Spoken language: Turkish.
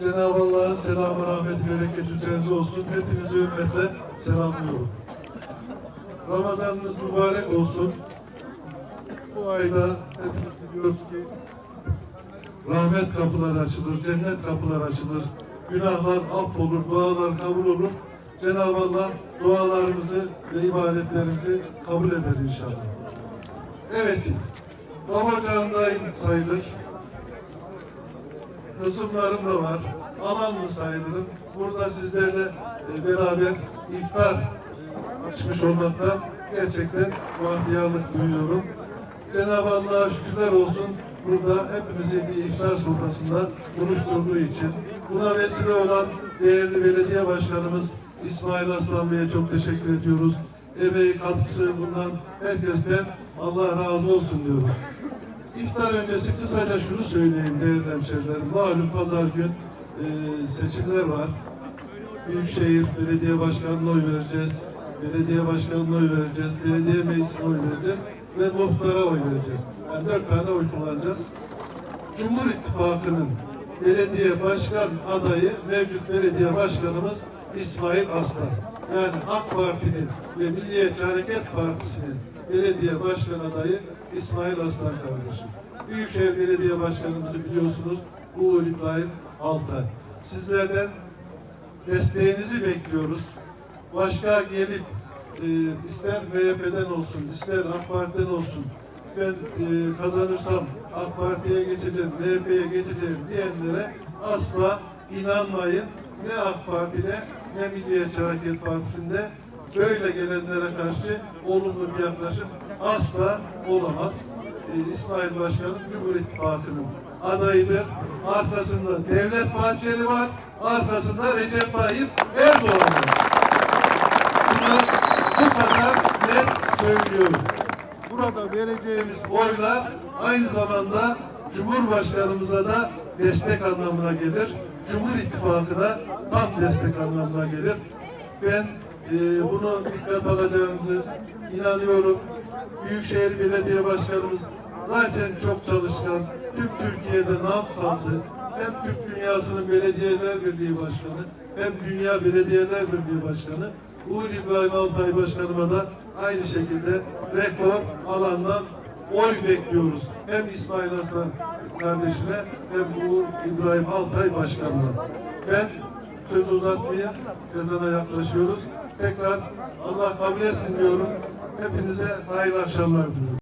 Cenab-ı Allah'ın selamı, rahmeti, bereketi üzerinize olsun. Hepinizi hürmetle selamlıyorum. Ramazanınız mübarek olsun. Bu ayda hepimiz biliyoruz ki rahmet kapıları açılır, cennet kapıları açılır. Günahlar affolur, dualar kabul olur. Cenab-ı Allah dualarımızı ve ibadetlerimizi kabul eder inşallah. Evet, babacağındayım sayılır. Kısımlarım da var. Alanlı sayılırım. Burada sizlerle e, beraber iftar e, açmış olmakta gerçekten bahtiyarlık duyuyorum. Cenab-ı Allah'a şükürler olsun. Burada hepimizi bir iftar sofrasında buluşturduğu için buna vesile olan değerli belediye başkanımız İsmail Aslan Bey'e çok teşekkür ediyoruz. Emeği katkısı bundan herkesten Allah razı olsun diyoruz. İftar öncesi kısaca şunu söyleyeyim değerli hemşehrilerim. Malum pazar gün e, seçimler var. Büyükşehir Belediye Başkanı'na oy vereceğiz. Belediye Başkanı'na oy vereceğiz. Belediye Meclisi'ne oy vereceğiz. Ve muhtara oy vereceğiz. Yani dört tane oy kullanacağız. Cumhur İttifakı'nın belediye başkan adayı mevcut belediye başkanımız İsmail Aslan. Yani AK Parti'nin ve Milliyetçi Hareket Partisi'nin belediye başkan adayı İsmail Aslan kardeşim. Büyükşehir Belediye Başkanımızı biliyorsunuz Uğur İbrahim Altay. Sizlerden desteğinizi bekliyoruz. Başka gelip e, ister MHP'den olsun, ister AK Parti'den olsun ben e, kazanırsam AK Parti'ye geçeceğim, MHP'ye geçeceğim diyenlere asla inanmayın. Ne AK Parti'de ne Milliyetçi Hareket Partisi'nde böyle gelenlere karşı olumlu bir yaklaşım asla olamaz. E, İsmail Başkanım Cumhur İttifakı'nın adayıdır. Arkasında Devlet Bahçeli var, arkasında Recep Tayyip Erdoğan var. Bunu bu kadar net söylüyorum. Burada vereceğimiz oylar aynı zamanda Cumhurbaşkanımıza da destek anlamına gelir. Cumhur İttifakı da tam destek anlamına gelir. Ben e, bunu dikkat alacağınızı inanıyorum. Büyükşehir Belediye Başkanımız zaten çok çalışkan. Tüm Türkiye'de nam saldı. Hem Türk Dünyası'nın Belediyeler Birliği Başkanı hem Dünya Belediyeler Birliği Başkanı. Uğur İbrahim Altay Başkanıma da aynı şekilde rekor alandan oy bekliyoruz. Hem İsmail Aslan kardeşime hem Uğur İbrahim Altay Başkanıma. Ben söz uzatmayayım, ezana yaklaşıyoruz. Tekrar Allah kabul etsin diyorum. Hepinize hayırlı akşamlar diliyorum.